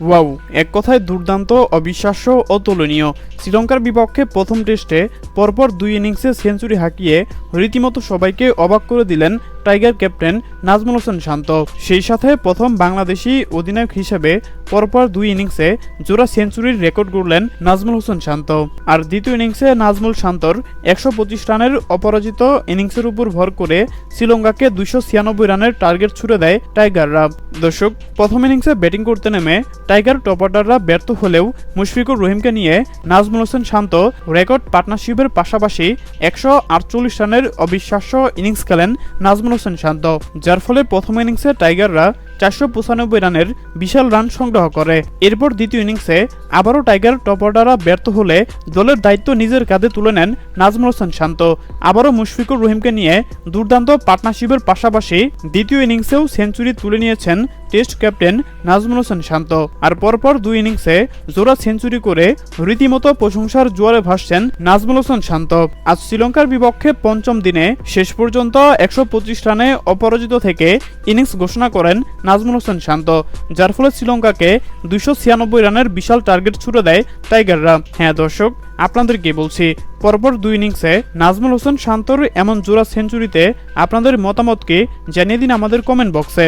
Wow, এক কথায় দুর্দান্ত, অবিশ্বাস্য অতুলনীয় শ্রীলঙ্কার বিপক্ষে প্রথম টেস্টে পরপর দুই ইনিংসে সেঞ্চুরি হাঁকিয়ে রীতিমতো সবাইকে অবাক করে দিলেন টাইগার ক্যাপ্টেন নাজমুল হোসেন শান্ত। সেই সাথে প্রথম বাংলাদেশি অধিনায়ক হিসেবে পরপর দুই ইনিংসে জোড়া সেঞ্চুরির রেকর্ড গড়লেন নাজমুল হোসেন শান্ত। আর দ্বিতীয় ইনিংসে নাজমুল শান্তর একশো পঁচিশ রানের অপরাজিত ইনিংসের উপর ভর করে শ্রীলঙ্কাকে দুইশো ছিয়ানব্বই রানের টার্গেট ছুড়ে দেয় টাইগাররা। দর্শক, প্রথম ইনিংসে ব্যাটিং করতে নেমে টাইগার টপ অর্ডাররা ব্যর্থ হলেও মুশফিকুর রহিমকে নিয়ে নাজমুল হোসেন শান্ত রেকর্ড পার্টনারশিপের পাশাপাশি একশো আটচল্লিশ রানের অবিশ্বাস্য ইনিংস খেলেন নাজমুল হোসেন শান্ত, যার ফলে প্রথম ইনিংসে টাইগাররা চারশো পঁচানব্বই রানের বিশাল রান সংগ্রহ করে। এরপর দ্বিতীয় ইনিংসে আবারও টাইগার টপ অর্ডাররা ব্যর্থ হলে দলের দায়িত্ব নিজের কাঁধে তুলে নেন নাজমুল হোসেন শান্ত। আবারও মুশফিকুর রহিমকে নিয়ে দুর্দান্ত পার্টনারশিপের পাশাপাশি দ্বিতীয় ইনিংসেও সেঞ্চুরি তুলে নিয়েছেন টেস্ট ক্যাপ্টেন নাজমুল হোসেন শান্ত। আর পরপর দুই ইনিংসে জোড়া সেঞ্চুরি করে রীতিমতো প্রশংসার জোয়ারে ভাসছেন নাজমুল হোসেন শান্ত। আজ শ্রীলঙ্কার বিপক্ষে পঞ্চম দিনে শেষ পর্যন্ত একশো পঁচিশ রানে অপরাজিত থেকে ইনিংস ঘোষণা করেন নাজমুল হোসেন শান্ত, যার ফলে শ্রীলঙ্কাকে দুইশো ছিয়ানব্বই রানের বিশাল টার্গেট ছুড়ে দেয় টাইগাররা। হ্যাঁ দর্শক, আপনাদের আপনাদেরকে বলছি? পরপর দুই ইনিংসে নাজমুল হোসেন শান্তর এমন জোড়া সেঞ্চুরিতে আপনাদের মতামতকে জানিয়ে দিন আমাদের কমেন্ট বক্সে।